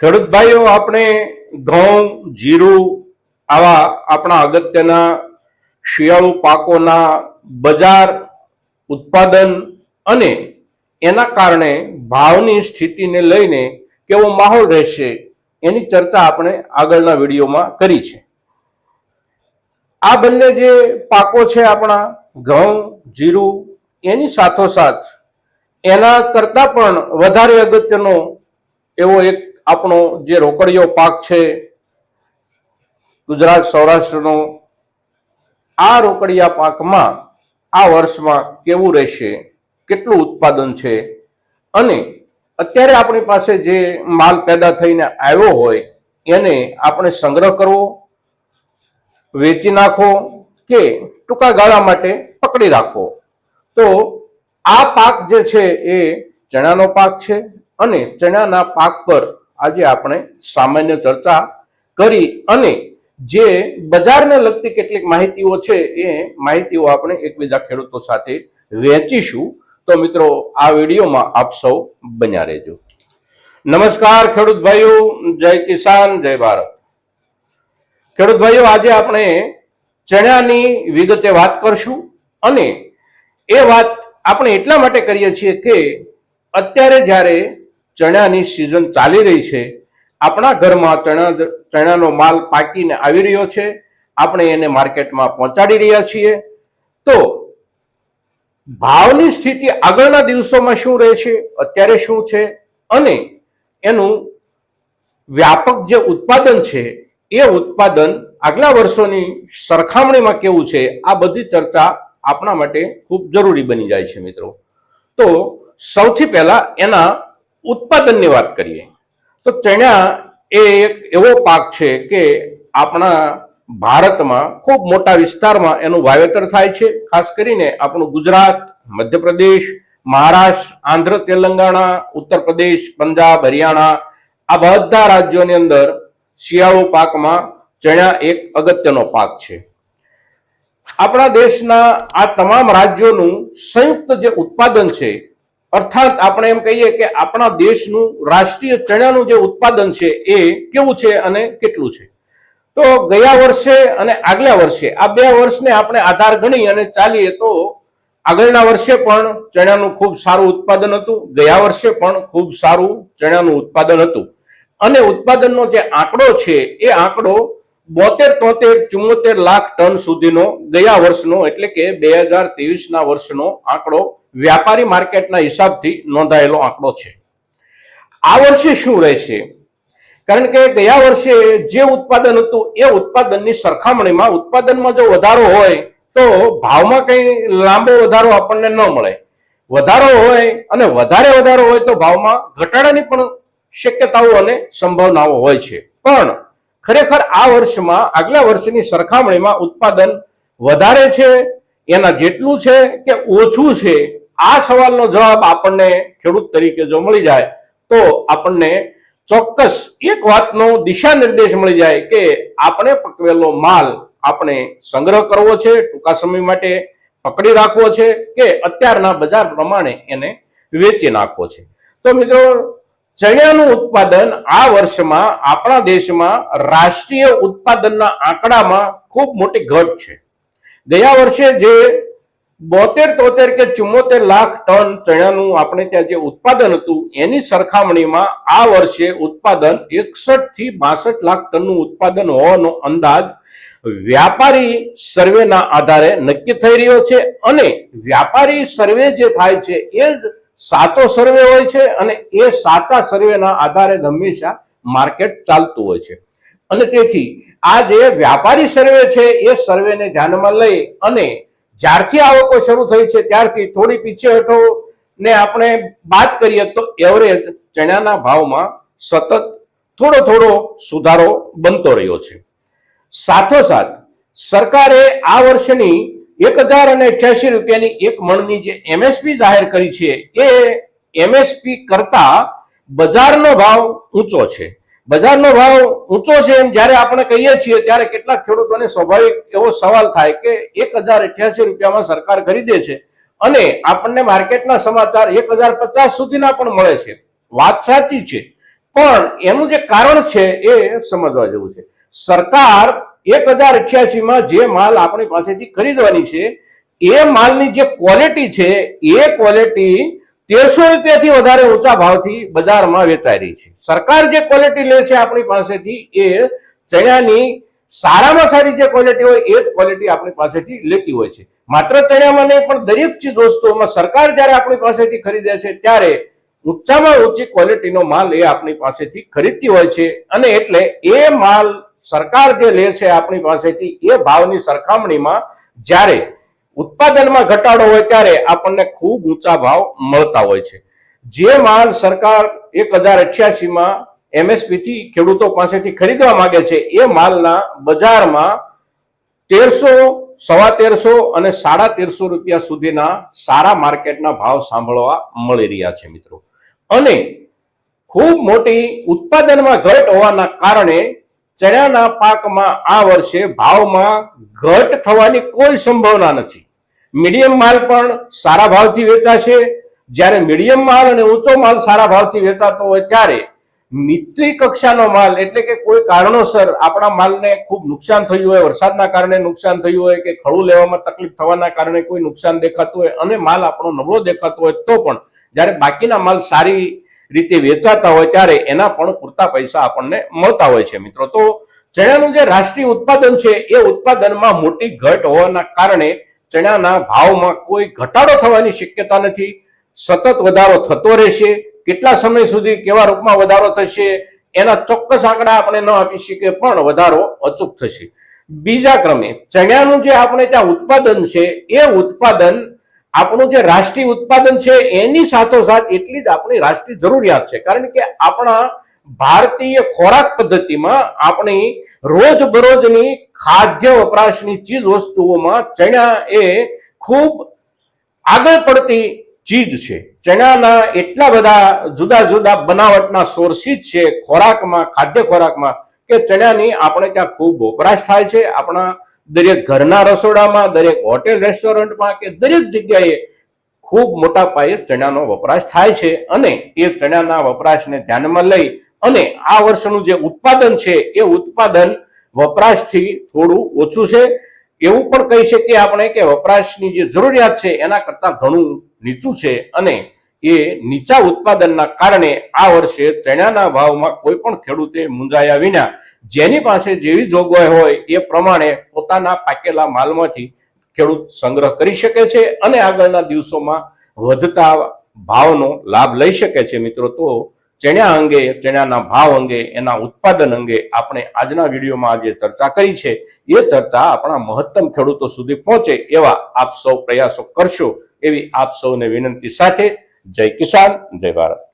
ખેડૂત ભાઈઓ, આપણે ઘઉં, જીરું, આવા આપણા અગત્યના શિયાળુ પાકોના બજાર, ઉત્પાદન અને એના કારણે ભાવની સ્થિતિને લઈને કેવો માહોલ રહેશે એની ચર્ચા આપણે આગળના વિડીયોમાં કરી છે. આ બંને જે પાકો છે આપણા, ઘઉં, જીરું, એની સાથોસાથ એના કરતાં પણ વધારે અગત્યનો એવો એક આપણો જે રોકડિયો પાક છે, ગુજરાત સૌરાષ્ટ્રનો, આ રોકડિયા પાકમાં આ વર્ષમાં કેવું રહેશે, કેટલું ઉત્પાદન છે? અને અત્યારે આપણી પાસે જે માલ પેદા થઈને આવ્યો હોય, એને આપણે સંગ્રહ કરવો, વેચી નાખો કે ટૂંકા ગાળા માટે પકડી રાખો તો આ પાક જે છે એ ચણાનો પાક છે અને ચણાના પાક પર આજે આપણે સામાન્ય ચર્ચા કરી અને જે બજારને લગતી કેટલીક માહિતીઓ છે એ માહિતીઓ આપણે એકબીજા ખેડૂતો સાથે વહેંચીશું. તો મિત્રો, આ વિડીયોમાં આપ સૌ બન્યા રહેજો. નમસ્કાર ખેડૂત ભાઈઓ, જય કિસાન, જય ભારત. ખેડૂત ભાઈઓ, આજે આપણે ચણાની વિગતે વાત કરશું અને એ વાત આપણે એટલા માટે કરીએ છીએ કે અત્યારે જ્યારે ચણાની સિઝન ચાલી રહી છે. આપણા ઘરમાં ચણા, ચણાનો માલ પાકીને આવી રહ્યો છે. આપણે એને માર્કેટમાં પહોંચાડી રહ્યા છીએ. તો ભાવની સ્થિતિ આગળના દિવસોમાં શું રહેશે અત્યારે શું છે? અને એનું વ્યાપક જે ઉત્પાદન છે, એ ઉત્પાદન આગલા વર્ષોની સરખામણીમાં કેવું છે? આ બધી ચર્ચા આપણા માટે ખૂબ જરૂરી બની જાય છે મિત્રો. તો સૌથી પહેલા એના ઉત્પાદનની વાત કરીએ, તો ચણા એ એક એવો પાક છે કે આપણા ભારતમાં ખૂબ મોટા વિસ્તારમાં એનું વાવેતર થાય છે. ખાસ કરીને આપણું ગુજરાત, મધ્યપ્રદેશ, મહારાષ્ટ્ર, આંધ્ર, તેલંગાણા ઉત્તર પ્રદેશ પંજાબ, હરિયાણા આ બધા રાજ્યોની અંદર શિયાળુ પાકમાં ચણા એક અગત્યનો પાક છે. આપણા દેશના આ તમામ રાજ્યોનું સંયુક્ત જે ઉત્પાદન છે અર્થાત આપણે એમ કહીએ કે આપણા દેશનું રાષ્ટ્રીય ચણાનું જે ઉત્પાદન છે એ કેવું છે અને કેટલું છે? તો ગયા વર્ષે અને આગલા વર્ષે, આ બે વર્ષને આપણે આધાર ગણી અને ચાલીએ તો આગળના વર્ષે પણ ચણાનું ખૂબ સારું ઉત્પાદન હતું, ગયા વર્ષે પણ ખૂબ સારું ચણાનું ઉત્પાદન હતું. અને ઉત્પાદનનો જે આંકડો છે એ આંકડો બોતેર તોતેર ચુમ્મોતેર લાખ ટન સુધીનો, ગયા વર્ષનો એટલે કે બે હજાર ત્રેવીસના વર્ષનો આંકડો વ્યાપારી માર્કેટના હિસાબથી નોંધાયેલો આંકડો છે. આ વર્ષે શું રહેશે? કારણ કે ગયા વર્ષે જે ઉત્પાદન હતું, એ ઉત્પાદનની સરખામણીમાં ઉત્પાદનમાં જો વધારો હોય, તો ભાવમાં કંઈ લાંબો વધારો આપણને ન મળે. વધારો હોય અને વધારે વધારો હોય તો ભાવમાં ઘટાડાની પણ શક્યતાઓ અને સંભાવનાઓ હોય છે. પણ ખરેખર આ વર્ષમાં, આગલા વર્ષની સરખામણીમાં ઉત્પાદન વધારે છે, એના જેટલું છે કે ઓછું છે આ સવાલનો જવાબ આપણને ખેડૂત તરીકે જો મળી જાય, તો આપણને ચોક્કસ એક વાતનો દિશા નિર્દેશ મળી જાય કે આપણે પકવેલો માલ આપણે સંગ્રહ કરવો છે, ટૂંકા સમય માટે પકડી રાખવો છે કે અત્યારના બજાર પ્રમાણે એને વેચી નાખવો છે. તો મિત્રો ચણાનું ઉત્પાદન આ વર્ષમાં આપણા દેશમાં રાષ્ટ્રીય ઉત્પાદનના આંકડામાં ખૂબ મોટી ઘટ છે. ગયા વર્ષે જે બોતેર તોતેર કે ચુમ્મોતેર લાખ ટન ચણાનું આપણે ત્યાં જે ઉત્પાદન હતું, એની સરખામણીમાં આ વર્ષે ઉત્પાદન એકસઠથી બાસઠ લાખ ટનનું ઉત્પાદન હોવાનો અંદાજ વ્યાપારી સર્વેના આધારે નક્કી થઈ રહ્યો છે અને વ્યાપારી સર્વે જે થાય છે, એ જ સાચો સર્વે હોય છે અને એ સાચા સર્વેના આધારે હંમેશા માર્કેટ ચાલતું હોય છે. અને તેથી આ જે વ્યાપારી સર્વે છે, એ સર્વેને ધ્યાનમાં લઈ અને જ્યારથી આવકો શરૂ થઈ છે, ત્યારથી થોડી પીછે હટો ને આપણે વાત કરીએ તો એવરેજ ચણાના ભાવમાં સતત થોડો થોડો સુધારો બનતો રહ્યો છે. સાથોસાથ સરકારે આ વર્ષની એક હજાર અને છ્યાસી રૂપિયાની એક મણની જે એમએસપી જાહેર કરી છે, એ એમએસપી કરતા બજારનો ભાવ ઊંચો છે. બજારનો ભાવ ઊંચો છે એમ જ્યારે આપણે કહીએ છીએ, ત્યારે કેટલાક ખેડૂતોને સ્વાભાવિક એવો સવાલ થાય કે એક હજાર અઠ્યાસી રૂપિયામાં સરકાર ખરીદે છે અને આપણને માર્કેટના સમાચાર એક હજાર પચાસ સુધીના પણ મળે છે. વાત સાચી છે. પણ એનું જે કારણ છે એ સમજવા જેવું છે. સરકાર એક હજાર અઠ્યાસીમાં જે માલ આપણી પાસેથી ખરીદવાની છે, એ માલની જે ક્વોલિટી છે, એ ક્વોલિટી તેરસો રૂપિયાથી વધારે ઊંચા ભાવથી બજારમાં વેચાઈ રહી છે. સરકાર જે ક્વોલિટી લે છે આપણી પાસેથી એ ચણાની સારામાં સારી જે ક્વોલિટી હોય એ જ ક્વોલિટી આપણી પાસેથી લેતી હોય છે. માત્ર ચણામાં નહીં, પણ દરેક ચીજ વસ્તુઓમાં સરકાર જ્યારે આપણી પાસેથી ખરીદે છે, ત્યારે ઊંચામાં ઊંચી ક્વોલિટીનો માલ એ આપણી પાસેથી ખરીદતી હોય છે. અને એટલે એ માલ સરકાર જે લે છે આપણી પાસેથી, એ ભાવની સરખામણીમાં જ્યારે ઉત્પાદનમાં ઘટાડો હોય ત્યારે આપણને ખૂબ ઊંચા ભાવ મળતા હોય છે. જે માલ સરકાર એક હજાર અઠ્યાસીમાં એમએસપીથી ખેડૂતો પાસેથી ખરીદવા માંગે છે, એ માલના બજારમાં તેરસો, સવા તેરસો અને સાડા તેરસો રૂપિયા સુધીના સારા માર્કેટના ભાવ સાંભળવા મળી રહ્યા છે મિત્રો. અને ખૂબ મોટી ઉત્પાદનમાં ઘટ હોવાના કારણે ચણાના પાકમાં આ વર્ષે ભાવમાં ઘટ થવાની કોઈ સંભાવના નથી. મીડિયમ માલ પણ સારા ભાવથી વેચાશે. જ્યારે મીડિયમ માલ અને ઊંચો માલ સારા ભાવથી વેચાતો હોય ત્યારે નીચી કક્ષાનો માલ એટલે કે કોઈ કારણોસર આપણા માલને ખૂબ નુકસાન થયું હોય, વરસાદના કારણે નુકસાન થયું હોય કે ખડું લેવામાં તકલીફ થવાના કારણે કોઈ નુકસાન દેખાતું હોય અને માલ આપણો નબળો દેખાતો હોય તો પણ જ્યારે બાકીના માલ સારી રીતે વેચાતા હોય ત્યારે એના પણ પૂરતા પૈસા આપણને મળતા હોય છે મિત્રો. તો ચણાનું જે રાષ્ટ્રીય ઉત્પાદન છે, એ ઉત્પાદનમાં મોટી ઘટ હોવાના કારણે ચણાના ભાવમાં કોઈ ઘટાડો થવાની શક્યતા નથી. સતત વધારો થતો રહેશે. કેટલા સમય સુધી કેવા રૂપમાં વધારો થશે, એના ચોક્કસ આંકડા આપણે ન આપી શકીએ પણ વધારો અચૂક થશે. બીજા ક્રમે, ચણાનું જે આપણે ત્યાં ઉત્પાદન છે, એ ઉત્પાદન, આપણું જે રાષ્ટ્રીય ઉત્પાદન છે, એની સાથોસાથ એટલી જ આપણી રાષ્ટ્રીય જરૂરિયાત છે. કારણ કે આપણા ભારતીય ખોરાક પદ્ધતિમાં આપણી રોજબરોજની ખાદ્ય વપરાશની ચીજ વસ્તુઓમાં ચણા એ ખૂબ આગળ પડતી ચીજ છે. ચણાના એટલા બધા જુદા જુદા બનાવટના સોર્સિસ છે ખોરાકમાં, ખાદ્ય ખોરાકમાં કે ચણાની આપણે ત્યાં ખૂબ વપરાશ થાય છે. આપણા દરેક ઘરના રસોડામાં, દરેક હોટેલ રેસ્ટોરન્ટમાં કે દરેક જગ્યાએ ખૂબ મોટા પાયે ચણાનો વપરાશ થાય છે. અને એ ચણાના વપરાશને ધ્યાનમાં લઈ અને આ વર્ષનું જે ઉત્પાદન છે, એ ઉત્પાદન વપરાશથી થોડું ઓછું છે. એવું પણ કહી શકીએ આપણે કે વપરાશની જે જરૂરિયાત છે, એના કરતાં ઘણું નીચું છે અને એ નીચા ઉત્પાદનના કારણે આ વર્ષે ચણાના ભાવમાં કોઈ પણ ખેડૂતે મૂંઝાયા વિના જેની પાસે જેવી જોગવાઈ હોય, એ પ્રમાણે પોતાના પાકેલા માલમાંથી ખેડૂત સંગ્રહ કરી શકે છે અને આગળના દિવસોમાં વધતા ભાવનો લાભ લઈ શકે છે મિત્રો. તો ચણા અંગે ચણાના ભાવ અંગે, એના ઉત્પાદન અંગે આપણે આજના વિડીયોમાં આજે ચર્ચા કરી છે. એ ચર્ચા આપણા મહત્તમ ખેડૂતો સુધી પહોંચે એવા આપ સૌ પ્રયાસો કરશો એવી આપ સૌને વિનંતી સાથે. જય કિસાન, જય ભારત.